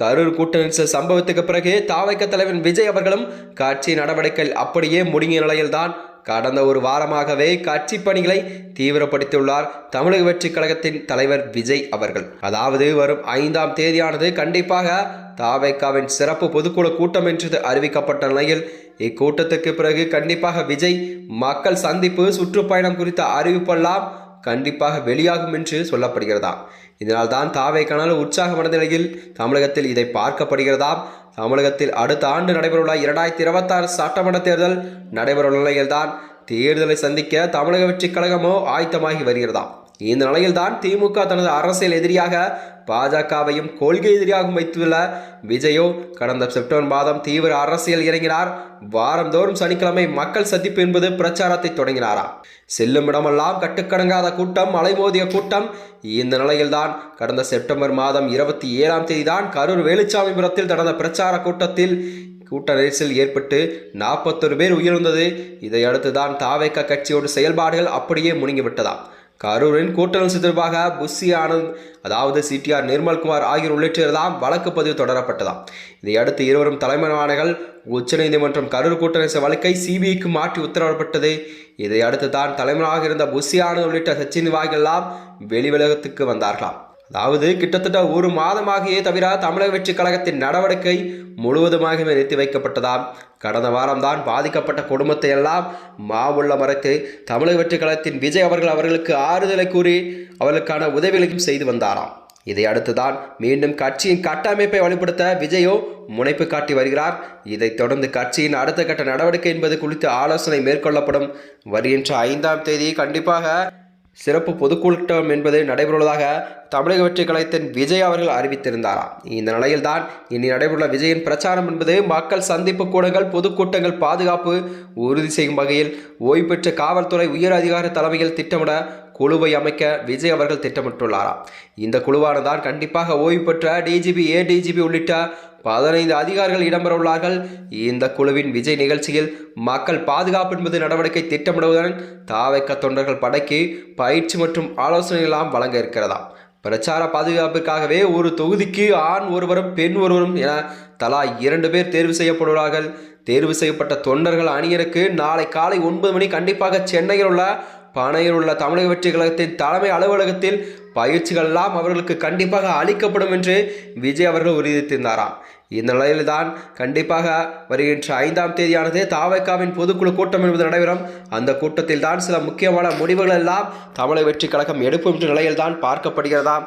கரூர் கூட்ட நெரிசல் சம்பவத்துக்கு பிறகு தாவைக்க தலைவன் விஜய் அவர்களும் கட்சி நடவடிக்கைகள் அப்படியே முடங்கிய நிலையில்தான் கடந்த ஒரு வாரமாகவே கட்சி பணிகளை தீவிரப்படுத்தியுள்ளார் தமிழக வெற்றிக் கழகத்தின் தலைவர் விஜய் அவர்கள். அதாவது வரும் ஐந்தாம் தேதியானது கண்டிப்பாக தாவைக்காவின் சிறப்பு பொதுக்குழு கூட்டம் என்று அறிவிக்கப்பட்ட நிலையில் இக்கூட்டத்துக்கு பிறகு கண்டிப்பாக விஜய் மக்கள் சந்திப்பு சுற்றுப்பயணம் குறித்த அறிவிப்பெல்லாம் கண்டிப்பாக வெளியாகும் என்று சொல்லப்படுகிறதா? இதனால் தான் தாவை கனல் உற்சாகமடைந்த நிலையில் தமிழகத்தில் இதை பார்க்கப்படுகிறதா? தமிழகத்தில் அடுத்த ஆண்டு நடைபெறவுள்ள இரண்டாயிரத்தி இருபத்தாறு சட்டமன்ற தேர்தல் நடைபெறவுள்ள நிலையில்தான் தேர்தலை சந்திக்க தமிழக வெற்றிக் கழகமோ ஆயத்தமாகி வருகிறதாம் இந்த நிலையில்தான் திமுக தனது அரசியல் எதிரியாக பாஜகவையும் கொள்கை எதிரியாகவும் வைத்துள்ள விஜயோ கடந்த செப்டம்பர் மாதம் தீவிர அரசியல் இறங்கினார். வாரந்தோறும் சனிக்கிழமை மக்கள் சந்திப்பு என்பது பிரச்சாரத்தை தொடங்கினாரா? செல்லும் இடமெல்லாம் கட்டுக்கடங்காத கூட்டம் அலைமோதிய கூட்டம். இந்த நிலையில்தான் கடந்த செப்டம்பர் மாதம் இருபத்தி ஏழாம் தேதி தான் கரூர் வேலுச்சாமிபுரத்தில் நடந்த பிரச்சார கூட்டத்தில் கூட்ட நெரிசல் ஏற்பட்டு நாற்பத்தொரு பேர் உயிர்ந்தது இதையடுத்து தான் தாவேக்க கட்சியோட செயல்பாடுகள் அப்படியே முடங்கிவிட்டதாம் கரூரின் கூட்டணி நெரிசல் தொடர்பாக புஷி ஆனந்த் அதாவது சிடிஆர் நிர்மல்குமார் ஆகியோர் உள்ளிட்டதாம் வழக்கு பதிவு தொடரப்பட்டதாம். இதையடுத்து இருவரும் தலைமையானகள் உச்சநீதிமன்றம் கரூர் கூட்டணி வழக்கை சிபிஐக்கு மாற்றி உத்தரவிடப்பட்டது. இதையடுத்து தான் தலைமையாக இருந்த புஷி ஆனந்த் உள்ளிட்ட சச்சின் நிர்வாகிகள் வெளிவிலகத்துக்கு வந்தார்களாம். அதாவது கிட்டத்தட்ட ஒரு மாதமாகியே தவிர தமிழக வெற்றிக் கழகத்தின் நடவடிக்கை முழுவதுமாகவே நிறுத்தி வைக்கப்பட்டதாம். கடந்த வாரம்தான் பாதிக்கப்பட்ட குடும்பத்தை எல்லாம் மாவுள்ள மறைத்து தமிழக வெற்றிக் கழகத்தின் விஜய் அவர்கள் அவர்களுக்கு ஆறுதலை கூறி அவர்களுக்கான உதவிகளையும் செய்து வந்தாராம். இதை அடுத்துதான் மீண்டும் கட்சியின் கட்டமைப்பை வலுப்படுத்த விஜயோ முனைப்பு காட்டி வருகிறார். இதைத் தொடர்ந்து கட்சியின் அடுத்த கட்ட நடவடிக்கை என்பது குறித்து ஆலோசனை மேற்கொள்ளப்படும். வருகின்ற ஐந்தாம் தேதி கண்டிப்பாக சிறப்பு பொதுக்கூட்டம் என்பது நடைபெறுவதாக தமிழக வெற்றி கழகத்தின் விஜய் அவர்கள் அறிவித்திருந்தாராம் இந்த நிலையில்தான் இனி நடைபெறுள்ள விஜயின் பிரச்சாரம் என்பது மக்கள் சந்திப்பு கூடங்கள் பொதுக்கூட்டங்கள் பாதுகாப்பு உறுதி செய்யும் வகையில் ஓய்வு பெற்ற காவல்துறை உயர் அதிகார தலைமையில் திட்டமிட குழுவை அமைக்க விஜய் அவர்கள் திட்டமிட்டுள்ளாராம் இந்த குழுவானதான் கண்டிப்பாக ஓய்வு பெற்ற டிஜிபி ஏடிஜிபி உள்ளிட்ட பதினைந்து அதிகாரிகள் இடம்பெறவுள்ளார்கள். இந்த குழுவின் விஜய் நிகழ்ச்சியில் மக்கள் பாதுகாப்பு என்பது நடவடிக்கை திட்டமிடுவதுடன் தாவைக்க தொண்டர்கள் படைக்கு பயிற்சி மற்றும் ஆலோசனைகளாம் வழங்க இருக்கிறதாம் பிரச்சார பாதுகாப்பிற்காகவே ஒரு தொகுதிக்கு ஆண் ஒருவரும் பெண் ஒருவரும் என தலா இரண்டு பேர் தேர்வு செய்யப்படுவார்கள். தேர்வு செய்யப்பட்ட தொண்டர்கள் அணியருக்கு நாளை காலை ஒன்பது மணி கண்டிப்பாக சென்னையில் உள்ள பனையில் உள்ள தமிழக வெற்றி கழகத்தின் தலைமை அலுவலகத்தில் பயிற்சிகள் எல்லாம் அவர்களுக்கு கண்டிப்பாக அளிக்கப்படும் என்று விஜய் அவர்கள் உறுதித்திருந்தாராம் இந்த நிலையில்தான் கண்டிப்பாக வருகின்ற ஐந்தாம் தேதியானது தாவைக்காவின் பொதுக்குழு கூட்டம் என்பது நடைபெறும். அந்த கூட்டத்தில் தான் சில முக்கியமான முடிவுகள் எல்லாம் தமிழக வெற்றி கழகம் எடுக்கும் என்ற நிலையில்தான் பார்க்கப்படுகிறதாம்.